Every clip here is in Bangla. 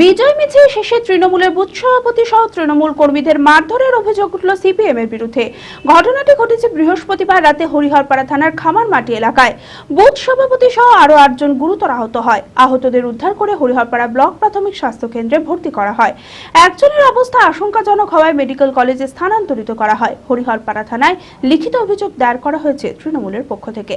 বিজয় মিছিল শেষে তৃণমূলের বুথ সভাপতি সহ তৃণমূল কর্মীদের মারধরের অভিযোগ উঠল সিপিএম এর বিরুদ্ধে। ঘটনাটি ঘটেছে বৃহস্পতিবার রাতে হরিহরপাড়া থানার খামারমাটি এলাকায়। বুথ সভাপতি সহ আরও আটজন গুরুতর আহত হয়। আহতদের উদ্ধার করে হরিহরপাড়া ব্লক প্রাথমিক স্বাস্থ্য কেন্দ্রে ভর্তি করা হয়। একজনের অবস্থা আশঙ্কাজনক হওয়ায় মেডিকেল কলেজে স্থানান্তরিত করা হয়। হরিহরপাড়া থানায় লিখিত অভিযোগ দায়ের করা হয়েছে তৃণমূলের পক্ষ থেকে।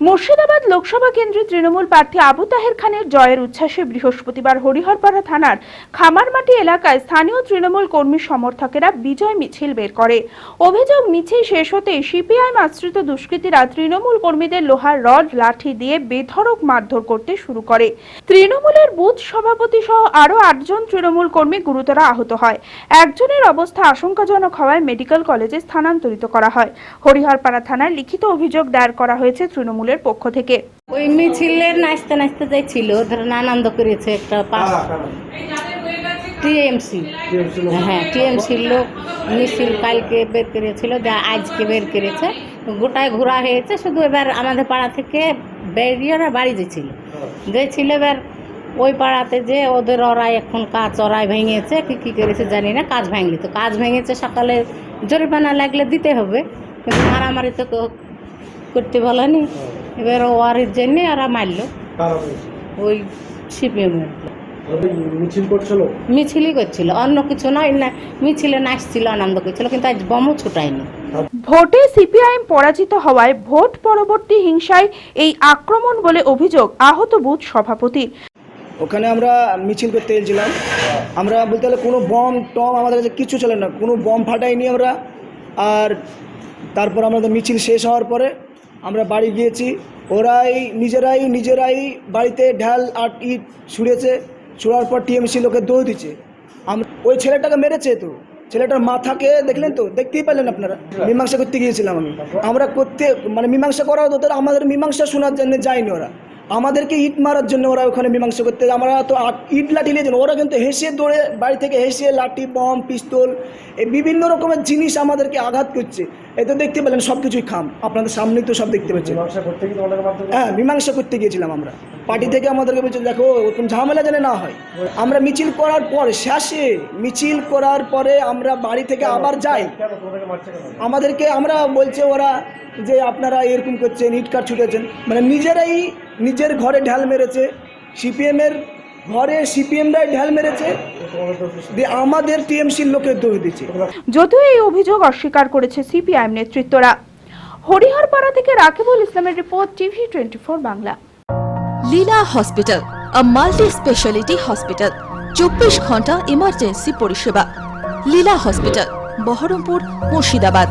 Murshidabad Lok Sabha কেন্দ্রে তৃণমূল প্রার্থী আবু তাহের খানের জয়ের উচ্ছ্বাসে বৃহস্পতিবার হরিহরপাড়া থানার খামারমাটি এলাকায় স্থানীয় তৃণমূল কর্মী সমর্থকেরা বিজয় মিছিল বের করে। অভিযোগ মিছিল শেষ হতেই সিপিআইএম আশ্রিত দুষ্কৃতীরা তৃণমূল কর্মীদের লোহার রড, লাঠি দিয়ে বেধড়ক মারধর করতে শুরু করে। তৃণমূলের বুথ সভাপতি সহ আরও আটজন তৃণমূল কর্মী গুরুতর আহত হয়। একজনের অবস্থা আশঙ্কাজনক হওয়ায় মেডিকেল কলেজে স্থানান্তরিত করা হয়। হরিহরপাড়া থানায় লিখিত অভিযোগ দায়ের করা হয়েছে তৃণমূলের পক্ষ থেকে। ওই মিছিলে নাচতে নাচতে যাইছিল ধরেন আনন্দ করেছে একটা পাস টিএমসি। হ্যাঁ টিএমসি লোক মিছিল কালকে বের করেছিল যা আজকে বের করেছে। গোটায় ঘোরা হয়েছে শুধু এবার আমাদের পাড়া থেকে বেরিয়ে ওরা বাড়ি যেছিল গেছিল এবার ওই পাড়াতে যে ওদের ওরাই এখন কাজ ওরাই ভেঙেছে কি কী করেছে জানি না কাজ ভাঙলি তো কাজ ভেঙেছে সকালে জরিমানা লাগলে দিতে হবে কিন্তু মারামারি তো করতে বলেনি এবার ওয়ারের জন্যে ওরা মারলো। ওই করছিল? মিছিলই করছিল। অন্য কিছু নয় না মিছিলে নাচছিল আনন্দ করছিল কিন্তু আজ বমও ছুটায়নি। ভোটে সিপিআইএম পরাজিত হওয়ায় ভোট পরবর্তী হিংসায় এই আক্রমণ বলে অভিযোগ আহত বুথ সভাপতির ওখানে আমরা মিছিল করতে গেছিলাম আমরা বলতে গেলে কোনো বম টম আমাদের কাছে কিছু ছিল না। কোনো বম ফাটাইনি আমরা। আর তারপর আমাদের মিছিল শেষ হওয়ার পরে আমরা বাড়ি গিয়েছি। ওরাই নিজেরাই নিজেরাই বাড়িতে ঢাল, আট, ইট ছুঁড়েছে। ছুঁড়ার পর টিএমসি লোকে দৌড় দিচ্ছে। ওই ছেলেটাকে মেরেছে তো। ছেলেটার মাথাকে দেখলেন তো? দেখতেই পেলেন আপনারা। মীমাংসা করতে গিয়েছিলাম আমি। আমরা করতে মানে মীমাংসা করা হতো আমাদের মীমাংসা শোনার জন্য যায়নি ওরা। আমাদেরকে ইট মারার জন্য ওরা ওখানে মীমাংসা করতে আমরা তো ইট লাঠি নিয়েছেন ওরা কিন্তু হেসে দৌড়ে বাড়ি থেকে হেসে লাঠি, বম, পিস্তল এই বিভিন্ন রকমের জিনিস আমাদেরকে আঘাত করছে। এ তো দেখতে পেলেন সব কিছুই খাম। আপনাদের সামনেই তো সব দেখতে পাচ্ছেন হ্যাঁ মীমাংসা করতে গিয়েছিলাম আমরা। পার্টি থেকে আমাদেরকে বলছে দেখো ওরকম ঝামেলা যেন না হয়। আমরা মিছিল করার পর শেষে মিছিল করার পরে আমরা বাড়ি থেকে আবার যাই। আমাদেরকে আমরা বলছে ওরা যে আপনারা এরকম করছেন ইটকার ছুটেছেন। মানে নিজেরাই নিজের ঘরে ঢাল মেরেছে। সিপিএমের ঘরে সিপিএমরাই ঢাল মেরেছে আমাদের টিএমসির লোকের দোষ দিচ্ছে। যদিও এই অভিযোগ অস্বীকার করেছে সিপিআইএম নেতৃত্বরা। হরিহরপাড়া থেকে রাকিবুল ইসলামের report TV twenty Bangla. Leela hospital a multi speciality hospital চব্বিশ ঘণ্টা ইমার্জেন্সি পরিষেবা। লীলা হসপিটাল বহরমপুর মুর্শিদাবাদ।